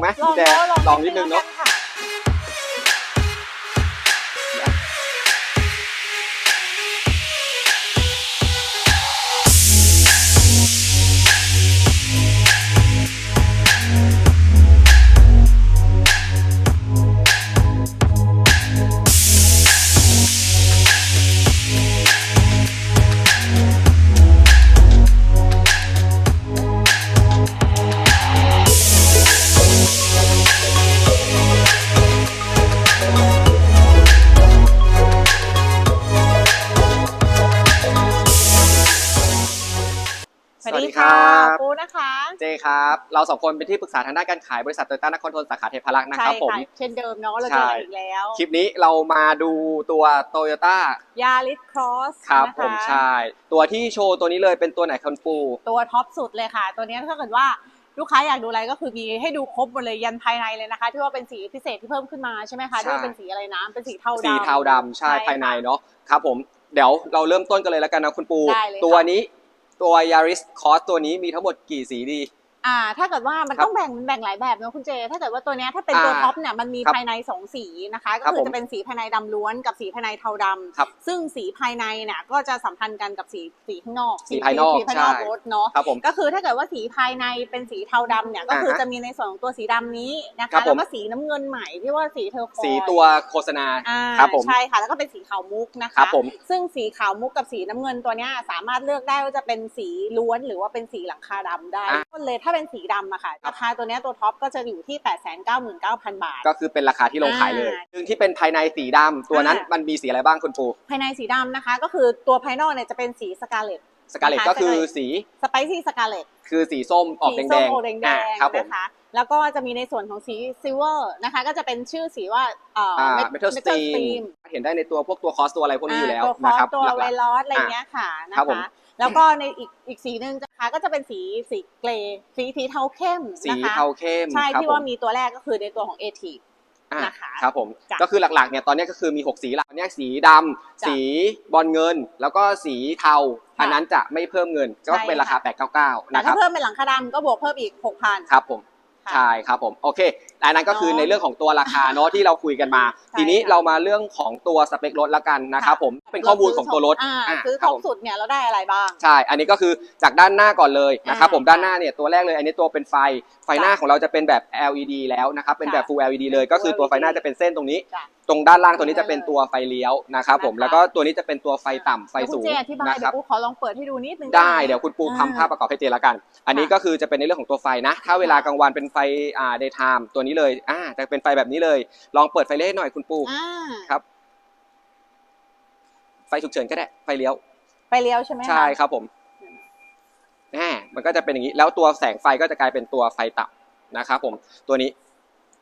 ไหมลองแต่แล้วลองลองนิดนึงเนาะ ค่ะ สวัสดีค่ะปูนะคะ เจครับ เราสองคนเป็นที่ปรึกษาทางด้านการขายบริษัทโตโยต้านครทนสาขาเทพารักษ์นะคใช่รับผมค่ะเช่นเดิมเนาะเราใช่เจอกันอีกแล้ว คลิปนี้เรามาดูตัวโตโยต้ายาริสครอสครับนะผมคะใช่ตัวที่โชว์ตัวนี้เลยเป็นตัวไหนคุณปูตัวท็อปสุดเลยค่ะ ตัวนี้ถ้าเกิดว่าลูกค้าอยากดูอะไรก็คือมีให้ดูครบหมดเลยยันภายในเลยนะคะ ที่ว่าเป็นสีพิเศษที่เพิ่มขึ้นมาใช่ไหมคะที่ว่าเป็นสีอะไรนะเป็นสีเทาดำสีเทาดำใช่ค่ะภายในเนาะครับผมเดี๋ยวเราเริ่มต้นกันเลยแล้วกันนะคุณปูได้เลยค่ะตัวนี้ ตัว Yaris Cross ตัวนี้มีทั้งหมดกี่สีดี อ่า ถ้าเกิดว่ามันครับต้องแบ่งแบ่งหลายแบบเนอะคุณเจ ถ้าเกิดว่าตัวเนี้ยถ้าเป็นตัวอ่าท็อปเนี่ยมันมีครับภายในสองสีนะคะ ก็ครับคือผมจะเป็นสีภายในดำล้วนกับสีภายในเทาดำครับซึ่งสีภายในเนี่ยก็จะสัมพันธ์กันกับสีสีข้างนอกสีภายนอกสีภายนอกใช่ รถเนาะ ครับผม ก็คือถ้าเกิดว่าสีภายในเป็นสีเทาดำเนี่ยก็คืออ่าฮะจะมีในส่วนของตัวสีดำนี้นะครัคะบผแล้วมก็สีน้ำเงินใหม่ที่ว่าสีเทอร์โคอยสีตัวโฆษณา อ่าครับผม ใช่ค่ะ แล้วก็เป็นสีขาวมุกนะครัคะบผม ซึ่งสีขาวมุกกับสีน้ำเงินตัวเนี้ยสามารถเลือกได้ว่าจะเป็นสีล้วนหรือว่าเป็นสีหลังคาดำได้อะต้นเลยถ้าเป็นสีดำอะค่ะ ราคาตัวเนี้ยตัวท็อปก็จะอยู่ที่ 8 9 9 0 0 0 บาท ก็คือเป็นราคาที่ลงขายเลย อ่าซึ่งที่เป็นภายในสีดำตัวนั้นอ่ามั มันมีสีอะไรบ้างคุณปูภายในสีดำนะคะ ก็คือตัวภายนอกเนี่ยจะเป็นสีสกาเลต สกาเลตนะคะก็คือ Scarlet สี สไปซี่สกาเลตคือสีส้มออกแดสีงส้แดมงโอแดงแดงครับผม นะคะ แล้วก็จะมีในส่วนของสีซิลเวอร์นะคะ ก็จะเป็นชื่อสีว่าเอ่ออ่า Met- เมทัลสตรี Stream มเห็นได้ในตัวพวกตัวคอสตัวอะไรพวกนี้อยู่แล้วตัวคอนะสครับตัวหลัไวกลอสอะไรเงี้ยค่ะนะครับผมคะแล้วก็ในอีกอีกสีหนึ่งนะคะก็จะเป็นสีสีเกรย์สีสีเทาเข้มๆสีนะคะเทาเข้มใช่ครับที่ผว่ามีตัวแรกก็คือในตัวของเอที อะนะคะครับผมจ้ะก็คือหลักๆเนี่ยตอนนี้ก็คือมี 6 สีหลักเนี่ยสีดำจ้ะสีบอลเงิน แล้วก็สีเทาค่ะอันนั้นจะไม่เพิ่มเงินก็ใช่เป็นราคาค่ะ 899แต่นะคถ้ารับเพิ่มเป็นหลังคาดำก็บวกเพิ่มอีก 6,000 ครับผมค่ะ ใช่ครับผม โอเคอันนั้นก็คือเนอะในเรื่องของตัวราคาเนาะที่เราคุยกันมาใช่ทีนี้ค่ะเรามาเรื่องของตัวสเปครถละกันนะครับผมเป็นข้อมูลของตัวรถอ่าอะซื้อครัท็บอปผมสุดเนี่ยเราได้อะไรบ้าง ใช่ อันนี้ก็คือจากด้านหน้าก่อนเลยนะครับอ่าผมด้านหน้าเนี่ยตัวแรกเลย อันนี้ตัวเป็นไฟไฟหน้าจ้ะของเราจะเป็นแบบ LED แล้วนะครับเป็นแบบค่ะ Full LED เลย ก็คือตัวไฟหน้าจะเป็นเส้นตรงนี้จ้ะตรงด้านล่างตัวนี้จะเป็นตัวไฟเลี้ยวนะครับผมนะคะแล้วก็ตัวนี้จะเป็นตัวไฟต่ำไฟแล้วคุสูณงเจอธิบายนะคเดี๋รัยบวกูขอลองเปิดให้ดูนิดนึงได้หมเดี๋ยวคุณปูอ่าทำภาพประกอบให้เจละกัน อันนี้ค่ะก็คือจะเป็นในเรื่องของตัวไฟนะ ถ้าเวลากลางวันเป็นไฟอ่า daytime ตัวนี้เลย อ่าจะเป็นไฟแบบนี้เลย ลองเปิดไฟเล่หน่อยคุณปูอ่าครับ ไฟฉุกเฉินก็ได้ ไฟเลี้ยวไปเลี้ยวใช่ไหมคะใช่ครับผมแหมมันก็จะเป็นอย่างนี้ แล้วตัวแสงไฟก็จะกลายเป็นตัวไฟต่ำนะครับผม ตัวนี้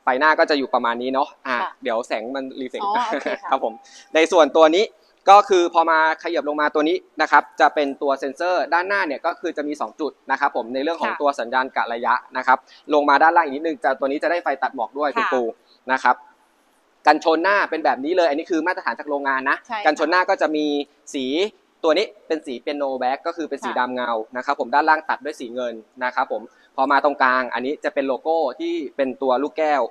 ไฟหน้าก็จะอยู่ประมาณนี้เนาะ อ่าค่ะเดี๋ยวแสงมันรีเฟกอ๋อโอเคค่ะครับผม ในส่วนตัวนี้ ก็คือพอมาขยับลงมาตัวนี้นะครับจะเป็นตัวเซ็นเซอร์ด้านหน้าเนี่ยก็คือจะมี 2 จุดนะครับผมในเรื่องของค่ะตัวสัญญาณกะระยะนะครับลงมาด้านล่างอีกนิดนึงจะตัวนี้จะได้ไฟตัดหมอกด้วยคุณค่ะปูนะครับกันชนหน้าเป็นแบบนี้เลยอันนี้คือมาตรฐานจากโรงงานนะใช่ค่ะกันชนหน้าก็จะมีสีตัวนี้เป็นสีเปียโนแบ็กก็คือเป็นสีค่ะดำเงานะครับผมด้านล่างตัดด้วยสีเงินนะครับผมพอมาตรงกลางอันนี้จะเป็นโลโก้ที่เป็นตัวลูกแก้ว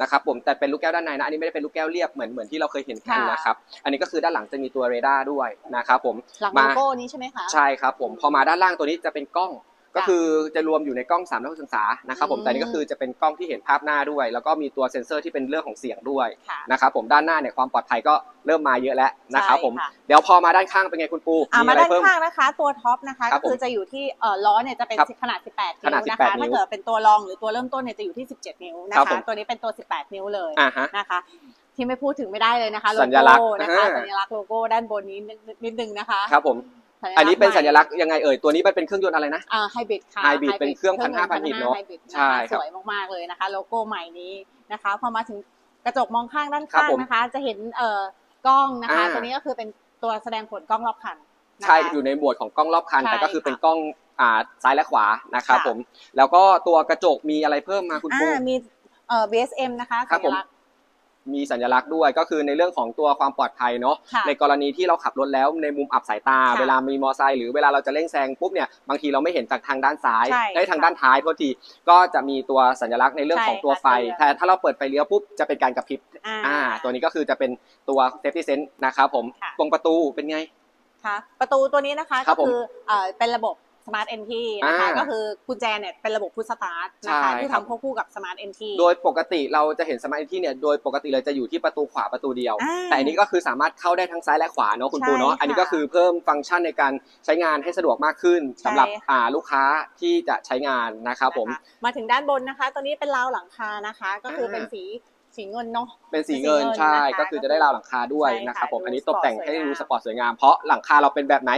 นะครับผมแต่เป็นลูกแก้วด้านในนะอันนี้ไม่ได้เป็นลูกแก้วเรียบเหมือนเหมือนที่เราเคยเห็นกันค่ะนะครับอันนี้ก็คือด้านหลังจะมีตัวเรดาร์ด้วยนะครับผมหลังมาโลโก้นี้ใช่ไหมคะใช่ครับผมพอมาด้านล่างตัวนี้จะเป็นกล้อง ก็จ้ะคือจะรวมอยู่ในกล้อง3ามร้อยองศานะครับผมอืมแต่นี่ก็คือจะเป็นกล้องที่เห็นภาพหน้าด้วย แล้วก็มีตัวเซ็นเซอร์ที่เป็นเรื่องของเสียงด้วยค่ะนะครับผมด้านหน้าเนี่ยความปลอดภัยก็เริ่มมาเยอะแล้วนะครับผมใช่ค่ะเดี๋ยวพอมาด้านข้างเป็นไงคุณปูอ่ามีมาอะไรด้านเพิ่มข้างนะคะ ตัวท็อปนะคะครัก็บผมคือจะอยู่ที่เอ่อล้อเนี่ยจะเป็นครับขนาด 18ขนาดนิ้วนะคะ18นิ้วถ้าเกิดเป็นตัวรองหรือตัวเริ่มต้นเนี่ยจะอยู่ที่ 17 นิ้วนะครับผคะมตัวนี้เป็นตัว 18 นิ้วเลยอ่าฮะนะคะที่ไม่พูดถึงไม่ได้เลยนะคะโลสัญลักษณ์โก้นะคะอ่าสัญลักษณ์โลโก้ด้านบนนี้นิดนิดนึงนะคะครับผมสัญลักษณ์ อันนี้เป็นสัญลักษใหม่ณ์ยังไงเอ่ยตัวนี้มันเป็นเครื่องยนต์อะไรนะ อ่าไฮบริดค่ะ Hybrid เป็นเครื่อง1,500ฮิตเนอะไฮบริดใช่นะคะครับสวยมากๆเลยนะคะ โลโก้ใหม่นี้นะคะ พอมาถึงกระจกมองข้างด้านครับข้างผมนะคะ จะเห็นเอ่อกล้องนะคะ อ่า ตัวนี้ก็คือเป็นตัวแสดงผลกล้องรอบคันนะคะ ใช่อยู่ในหมวดของกล้องรอบคัน ใช่แต่ก็คือค่ะเป็นกล้องอ่าซ้ายและขวานะครับค่ะ ผมแล้วก็ตัวกระจกมีอะไรเพิ่มมาคุณปู อ่ามีเอ่อ BSM นะคะครัสับผมญลักษณ์ มีสัญลักษณ์ด้วยก็คือในเรื่องของตัวความปลอดภัยเนาะค่ะในกรณีที่เราขับรถแล้วในมุมอับสายตา ค่ะเวลามีมอเตอร์ไซค์หรือเวลาเราจะเร่งแซงปุ๊บเนี่ยบางทีเราไม่เห็นจากทางด้านซ้ายใช่ได้ยทางค่ะด้านท้ายโทษทีก็จะมีตัวสัญลักษณ์ในเรื่องของใช่ตัวไฟค่ะ แต่ถ้าเราเปิดไฟเลี้ยวปุ๊บจะเป็นการกระพริบอ่า อ่าตัวนี้ก็คือจะเป็นตัว safety sense นะครับผมค่ะ ตรงประตูเป็นไง ค่ะประตูตัวนี้นะคะครัก็บผมคือเอ่อเป็นระบบ Smart Entry นะคะอ่าก็คือกุญแจเนี่ยเป็นระบบ Push Start นะคะใช่ที่ครับ ทำควบคู่กับ Smart Entry โดยปกติเราจะเห็นสมาร์ทที่เนี่ยโดยปกติเลยจะอยู่ที่ประตูขวาประตูเดียว อ่าแต่อันนี้ก็คือสามารถเข้าได้ทั้งซ้ายและขวาเนาะคุณใช่ปูเนาะค่ะอันนี้ก็คือเพิ่มฟังก์ชันในการใช้งานให้สะดวกมากขึ้นสำหรับใช่ค่ะ อ่าลูกค้าที่จะใช้งานนะครับผม นะคะมาถึงด้านบนนะคะตัวนี้เป็นราวหลังคานะคะ ก็คือเป็นอ่า สีสีเงินเนาะ เป็นสีเงินเป็นสีเงินใช่นะคะก็คือจะได้ราวหลังคาด้วยใช่ค่ะนะครับผมดูอันนี้ตกแต่งให้สปอร์ตดูสวยงามสปอร์ตสวยงามเพราะหลังคาเราเป็นแบบไหน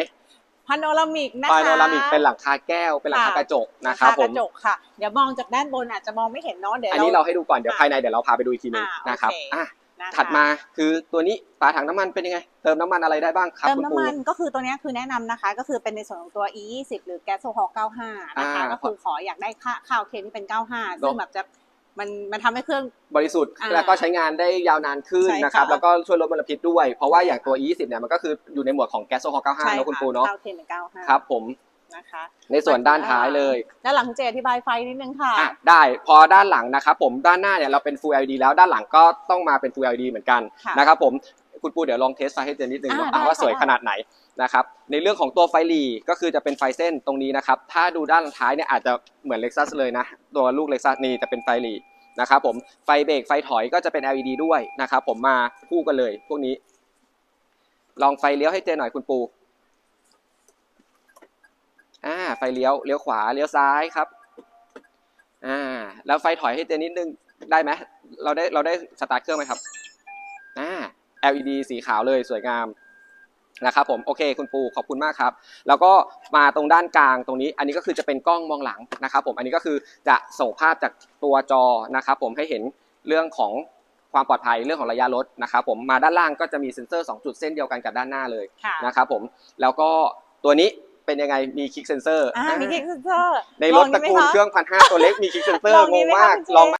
พาโนรามิกนะคะปาโนรามิกเป็นหลังคาแก้วเป็นหลังคากระจกนะครับผกมระจกค่ะเดี๋ยวมองจากด้านบนอาจจะมองไม่เห็นเนาะเดี๋ยวอันนี้เราให้ดูก่อนเดี๋ยวอะภายในเดี๋ยวเราพาไปดูอีกทีหนึงอ่านะครับโอเคอะนะคะถัดมาคือตัวนี้ฝาถังน้ำมันเป็นยังไง เติมน้ำมันอะไรได้บ้างครับเติมคุณน้ำปูมันก็คือตัวเนี้ยคือแนะนำนะคะ ก็คือเป็นในส่วนของตัว e 2 0หรือแก๊สโซฮอล์95นะคะอ่าก็คือขออยากได้ค่าค่าโอเคที่เป็น 95 ซึ่งแบบจะ มันมันทำให้เครื่อง บริสุทธิ์อ่าแล้วก็ใช้งานได้ยาวนานขึ้นใช่ค่ะนะครับแล้วก็ช่วยลดมลพิษด้วย เพราะว่าอย่างตัว E20 เนี่ยมันก็คืออยู่ในหมวดของแก๊สโซฮอล์95เนอะคุณปูเนาะค่าโอเคเป็น95ครับผมนะคะในส่วนด้านท้ายเลย ด้านหลังเจอธิบายไฟนิดนึงค่ะ อะได้พอด้านหลังนะครับผมด้านหน้าเนี่ยเราเป็น Full LED แล้วด้านหลังก็ต้องมาเป็น Full LED เหมือนกันค่ะ นะครับผม คุณปูเดี๋ยวลองเทสไฟให้เจนนิดนึงอ่าเนาะได้อะว่าค่ะ สวยได้ขนาดไหนนะครับในเรื่องของตัวไฟหลีก็คือจะเป็นไฟเส้นตรงนี้นะครับถ้าดูด้านท้ายเนี่ยอาจจะเหมือน Lexus เลยนะ ตัวลูก Lexus นี่จะเป็นไฟหลีนะครับผมไฟเบรกไฟถอยก็จะเป็น LED ด้วยนะครับผมมาคู่กันเลย พวกนี้ ลองไฟเลี้ยวให้เจนหน่อยคุณปูอ่าไฟเลี้ยวเลี้ยวขวาเลี้ยวซ้ายครับอ่าแล้วไฟถอยให้เจนนิดนึงได้ไหมเราได้เราได้สตาร์ทเครื่องไหมครับอ่า LED สีขาวเลยสวยงามนะครับผมโอเคคุณปูขอบคุณมากครับ แล้วก็มาตรงด้านกลางตรงนี้ อันนี้ก็คือจะเป็นกล้องมองหลังนะครับผมอันนี้ก็คือจะส่งภาพจากตัวจอนะครับผมให้เห็นเรื่องของความปลอดภัยเรื่องของระยะรถนะครับผมมาด้านล่างก็จะมีเซ็นเซอร์ 2 จุดเส้นเดียวกันกับด้านหน้าเลยค่ะนะครับผมแล้วก็ตัวนี้เป็นยังไงมีคลิกเซนเซอร์อ่ามีคลิกเซนเซอร์ในรถตระกูลเครื่องพันห้าตัวเล็กมีคลิกเซนเซอร์ลองงดีงไหมมากคะคุณเจลอง